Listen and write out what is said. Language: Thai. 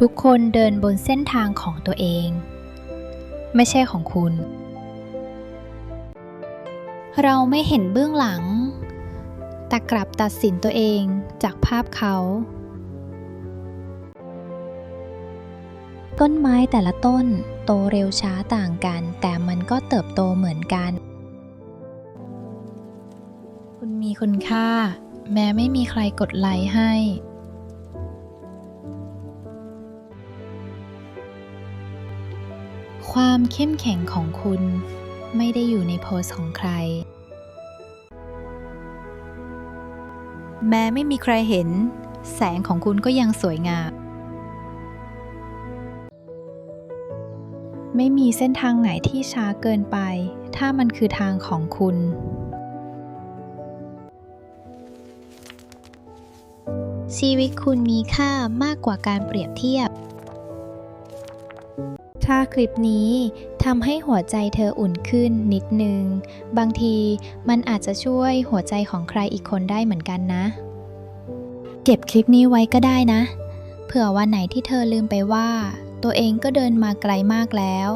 ทุกคนเดินบนเส้นทางของตัวเอง ไม่ใช่ของคุณ เราไม่เห็นเบื้องหลัง แต่กลับตัดสินตัวเองจากภาพเขา ต้นไม้แต่ละต้นโตเร็วช้าต่างกัน แต่มันก็เติบโตเหมือนกัน คุณมีคุณค่า แม้ไม่มีใครกดไลค์ให้ ความเข้มแข็งของคุณไม่ได้อยู่ในโพสของใคร แม้ไม่มีใครเห็น แสงของคุณก็ยังสวยงาม ไม่มีเส้นทางไหนที่ช้าเกินไป ถ้ามันคือทางของคุณ ชีวิตคุณมีค่ามากกว่าการเปรียบเทียบ ถ้าคลิปนี้ทำให้หัวใจเธออุ่นขึ้นนิดนึง บางทีมันอาจจะช่วยหัวใจของใครอีกคนได้เหมือนกันนะ เก็บคลิปนี้ไว้ก็ได้นะ เผื่อวันไหนที่เธอลืมไปว่า ตัวเองก็เดินมาไกลมากแล้ว